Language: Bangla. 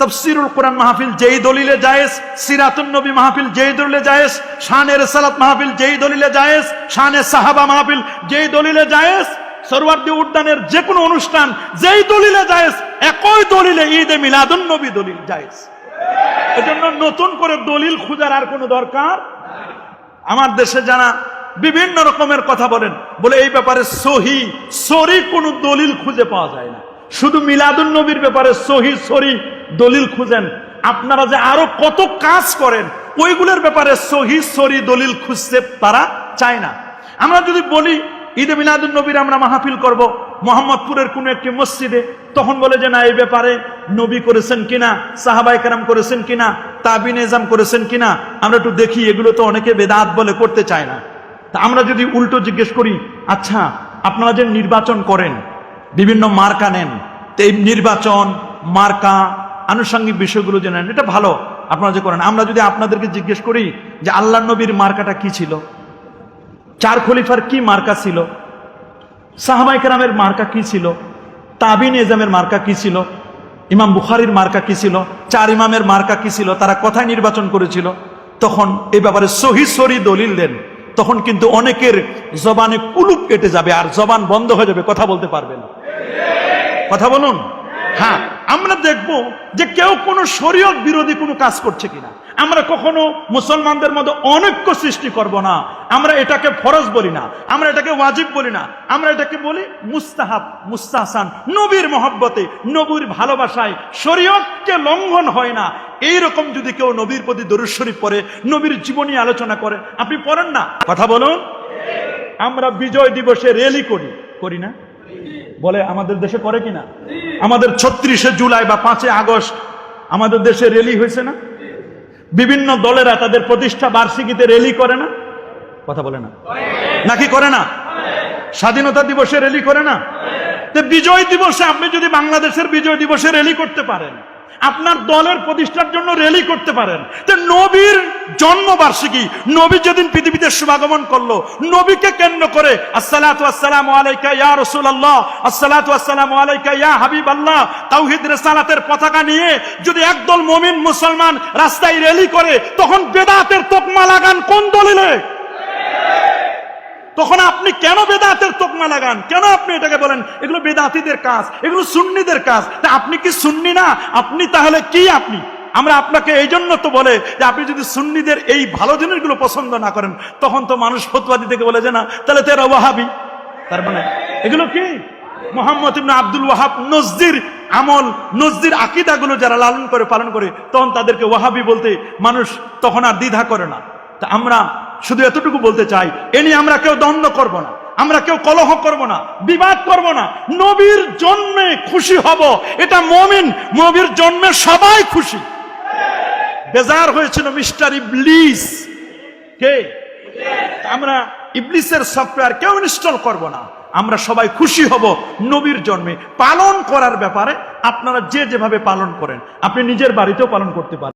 তফসিরুল কোরআন মাহফিল যেই দলিলে জায়েজ, সিরাতুন নবী মাহফিল যেই দলিলে জায়েজ, শানে রেসালাত মাহফিল যেই দলিলে জায়েজ, শানে সাহাবা মাহফিল যেই দলিলে জায়েজ সরওয়ার্দী উদ্যানের যে কোনো অনুষ্ঠান যেই দলিলে জায়েজ, একই দলিলে ঈদে মিলাদুন নবী দলিল জায়েজ। এজন্য নতুন করে দলিল খোঁজার আর কোনো দরকার আমার দেশে যারা বিভিন্ন রকমের কথা বলেন, বলে এই ব্যাপারে সহি, সরি কোনো দলিল খুঁজে পাওয়া যায় না। শুধু মিলাদুন নবীর ব্যাপারে সহি, সরি দলিল খুঁজেন। আপনারা যে আরও কত কাজ করেন, ওইগুলোর ব্যাপারে সহি সরি দলিল খুঁজতে তারা চায় না। আমরা যদি বলি, ঈদে মিলাদুল নবীর আমরা মাহফিল করব, মোহাম্মদপুরের কোন একটি মসজিদে, তখন বলে যে, না, এই ব্যাপারে নবী করেছেন কিনা সাহাবাই কারাম করেছেন কিনা তাবিন এজাম করেছেন কিনা, আমরা একটু দেখি, এগুলো তো অনেকে বেদাত বলে করতে চায় না। তা আমরা যদি উল্টো জিজ্ঞেস করি আচ্ছা আপনারা যে নির্বাচন করেন, বিভিন্ন মার্কা নেন, তো এই নির্বাচন মার্কা আনুষঙ্গিক বিষয়গুলো যে নেন। এটা ভালো, আপনারা যে করেন। আমরা যদি আপনাদেরকে জিজ্ঞেস করি যে আল্লাহ নবীর মার্কাটা কি ছিল? চার খলিফার কি মার্কা ছিল? সাহাবাই কেরামের মার্কা কি ছিল? তাবিন এজামের মার্কা কি ছিল? ইমাম বুখারির মার্কা কি ছিল? চার ইমামের মার্কা কি ছিল? তারা কথায় নির্বাচন করেছিল? তখন এই ব্যাপারে সহি সরি দলিল দেন। তখন কিন্তু অনেকের জবানে কুলুপ কেটে যাবে আর জবান বন্ধ হয়ে যাবে। কথা বলতে পারবে না। কথা বলুন। হ্যাঁ আমরা দেখব যে কেউ কোনো শরীয়ত বিরোধী কোনো কাজ করছে কিনা। আমরা কখনো মুসলমানদের মধ্যে অনৈক্য সৃষ্টি করব না। আমরা এটাকে ফরজ বলি না। আমরা এটাকে ওয়াজিব বলি না। আমরা এটাকে বলি মুস্তাহাব, মুস্তাহসান, নবীর মহব্বতে, নবীর ভালোবাসায়। শরীয়তকে লঙ্ঘন হয় না। এই রকম যদি কেউ নবীর প্রতি দরুদ শরীফ পড়ে, নবীর জীবনী আলোচনা করে, আপনি পড়েন না? কথা বলুন। আমরা বিজয় দিবসে র্যালি করি। করি না? বলে, আমাদের দেশে করে কিনা? আমাদের ছত্রিশে জুলাই বা পাঁচে আগস্ট আমাদের দেশে রেলি হয়েছে না? বিভিন্ন দলেরা তাদের প্রতিষ্ঠা বার্ষিকীতে রেলি করে না? কথা বলে না। নাকি করে না? স্বাধীনতা দিবসে রেলি করে না? বিজয় দিবসে আপনি যদি বাংলাদেশের বিজয় দিবসে রেলি করতে পারেন। আপনার দলের প্রতিষ্ঠার জন্য র্যালি করতে পারেন। নবীর জন্মবার্ষিকী, নবী যেদিন পৃথিবীতে শুভাগমন করল, নবীকে কেন্দ্র করে, আসসালাতু ইয়া পতাকা নিয়ে যদি একদল মুমিন মুসলমান রাস্তায় র্যালি করে, তখন বেদাতের তকমা লাগান কোন দলিলে? তখন আপনি কেন বেদাতের তোকমা লাগান। কেন আপনি এটাকে বলেন? এগুলো বেদাতিদের কাজ, এগুলো সুন্নিদের কাজ। তা আপনি কি সুন্নি না? আপনি তাহলে কি আপনি? আমরা আপনাকে এই জন্য তো বলে যে আপনি যদি সুন্নিদের এই ভালো জিনিসগুলো পছন্দ না করেন, তখন তো মানুষ ফতুয়া দিতে গিয়ে বলে যে না, তাহলে তেরা ওয়াহাবি। তার মানে এগুলো কি? মোহাম্মদ ইবনে আব্দুল ওয়াহাব নজদির আমল, নজদির আকিদাগুলো যারা লালন করে, পালন করে, তখন তাদেরকে ওয়াহাবি বলতে মানুষ তখন আর দ্বিধা করে না। তা আমরা শুধু এতটুকু বলতে চাই, এ নিয়ে আমরা কেউ দ্বন্দ্ব করব না। আমরা কেউ কলহ করব না, বিবাদ করব না। নবীর জন্মে খুশি হব, এটা মমিন, নবীর জন্মে সবাই খুশি। বেজার হয়েছিল মিস্টার ইবলিস। কে? আমরা ইবলিসের সফটওয়্যার কেউ ইনস্টল করব না, আমরা সবাই খুশি হব নবীর জন্মে। পালন করার ব্যাপারে আপনারা যে যেভাবে পালন করেন, আপনি নিজের বাড়িতেও পালন করতে পারেন।